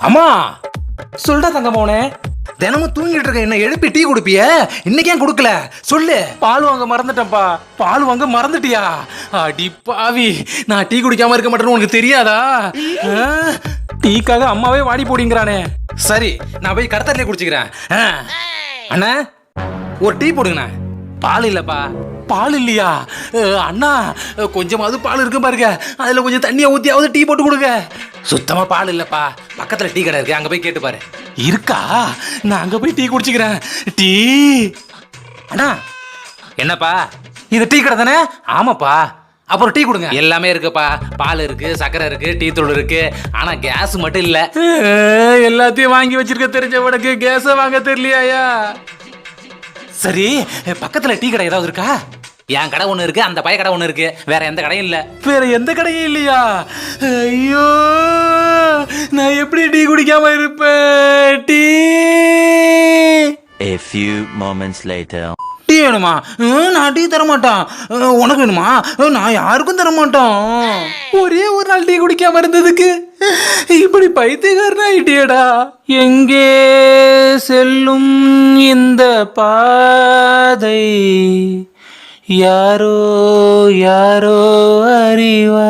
அம்மா! சொல்டா தங்க போனே தினமும் தூங்கிட்டு இருக்க என்ன எழுப்பி டீ குடுப்பிய? இன்னைக்கு ஏன் கொடுக்கல? சொல்லு. பால் வாங்க மறந்துட்டேன்ப்பா. பால் வாங்க மறந்துட்டியா? அடி பாவி நான் டீ குடிக்காம இருக்க மாட்டேன்னு உனக்கு தெரியாதா? டீக்காக அம்மாவே வாடி போடிங்கிறானே. சரி நான் போய் கடத்தலே குடிச்சுக்கிறேன். அண்ணா ஒரு டீ போடுங்கண்ணா. பால் இல்லப்பா. பால் இல்லையா? அண்ணா கொஞ்சமாவது பால் இருக்கு பாருங்க. அதுல கொஞ்சம் தண்ணியை ஊத்தியாவது டீ போட்டு கொடுங்க. சுத்தமா பால் இல்லப்பா. பக்கத்துல டீ கடை இருக்கு. அங்க போய் கேட்டு பாரு. இருக்கா? நான் அங்க போய் டீ குடிச்சுக்கிறேன். டீ. அண்ணா என்னப்பா? இது டீ கடை தானே? ஆமாப்பா. அப்புறம் டீ கொடுங்க. எல்லாமே இருக்குப்பா. பால் இருக்கு சக்கரை இருக்கு டீ தூள் இருக்கு. ஆனா கேஸ் மட்டும் இல்ல. எல்லாத்தையும் வாங்கி வச்சிருக்க தெரிஞ்சவனுக்கு கேஸ வாங்க தெரியலையா சரி பக்கத்துல டீ கடை ஏதாவது இருக்கா? என் கடை ஒண்ணு இருக்கு அந்த பய கடை ஒண்ணு இருக்கு. வேற எந்த கடையும் இல்ல. வேற எந்த கடையும் இல்லையா? ஐயோ. குடிக்காம இருப்பேன் tea. A few moments later. Tea வேணுமா? நான் டீ தர மாட்டான் அஹ், உனக்கு வேணுமா? நான் யாருக்கும் தர மாட்டோம் ஒரே ஒரு நாள் டீ குடிக்காம இருந்ததுக்கு இப்படி பைத்தியக்காரன் ஆயிட்டியடா. எங்கே செல்லும் இந்த பாதை? யாரோ யாரோ அறிவா